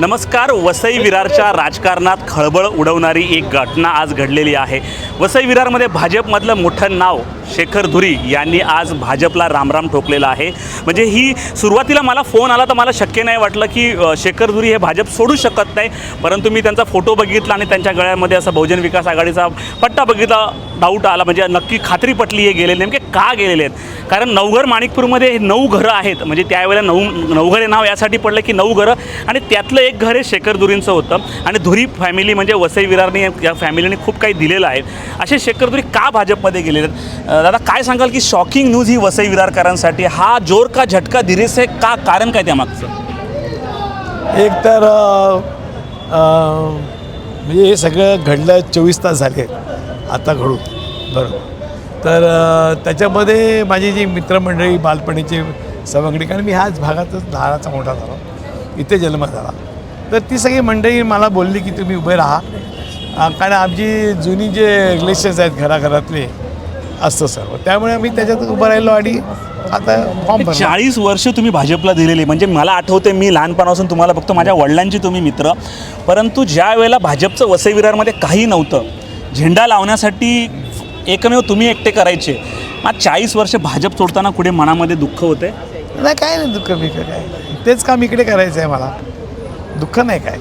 नमस्कार वसई विरारच्या राजकारणात खळबळ उडवणारी एक घटना आज घडलेली आहे. वसई विरारमध्ये भाजपमधलं मोठं नाव शेखर धुरी यांनी आज भाजपला रामराम ठोकलेला आहे. म्हणजे ही सुरुवातीला मला फोन आला तर मला शक्य नाही वाटलं की शेखर धुरी हे भाजप सोडू शकत नाही. परंतु मी त्यांचा फोटो बघितला आणि त्यांच्या गळ्यामध्ये असा बहुजन विकास आघाडीचा पट्टा बघितला. डाऊट आला म्हणजे नक्की खात्री पटली हे गेलेले नेमके का गेलेले आहेत? कारण नवघर माणिकपूरमध्ये हे नऊ घरं आहेत. म्हणजे त्यावेळेला नऊ नवघर हे नाव यासाठी पडलं की नऊ घरं. आणि त्यातलं एक घर हे शेखर धुरींचं होतं. आणि धुरी फॅमिली म्हणजे वसई विरारने या फॅमिलीने खूप काही दिलेलं आहे. असे शेखर धुरी का भाजपमध्ये गेलेले आहेत? दादा काय सांगाल की शॉकिंग न्यूज ही वसई विरारकरांसाठी? हा जोर का झटका धीरेसे का कारण काय त्यामागचं? एक तर म्हणजे हे सगळं घडलं चोवीस तास झाले. आता घडू. बरोबर तर त्याच्यामध्ये माझी जी मित्रमंडळी बालपणीचे सवंगडी कारण मी ह्याच भागातच लहानाचा मोठा झाला. इथे जन्म झाला. तर ती सगळी मंडळी मला बोलली की तुम्ही उभे राहा. कारण आमची जुनी जे रिलेशन्स आहेत घराघरातले असतं सर्व. त्यामुळे आम्ही त्याच्यात उभं राहिलो आणि आता फॉर्म चाळीस वर्ष तुम्ही भाजपला दिलेली. म्हणजे मला आठवते मी लहानपणापासून तुम्हाला बघतो माझ्या वडिलांची तुम्ही मित्र. परंतु ज्या वेळेला भाजपचं वसई विरारमध्ये काही नव्हतं झेंडा लावण्यासाठी एकमेव तुम्ही एकटे करायचे. मग चाळीस वर्ष भाजप सोडताना कुठे मनामध्ये दुःख होते नाही काय नाही दुःख मी काय तेच काम इकडे करायचं आहे मला. दुःख नाही काय.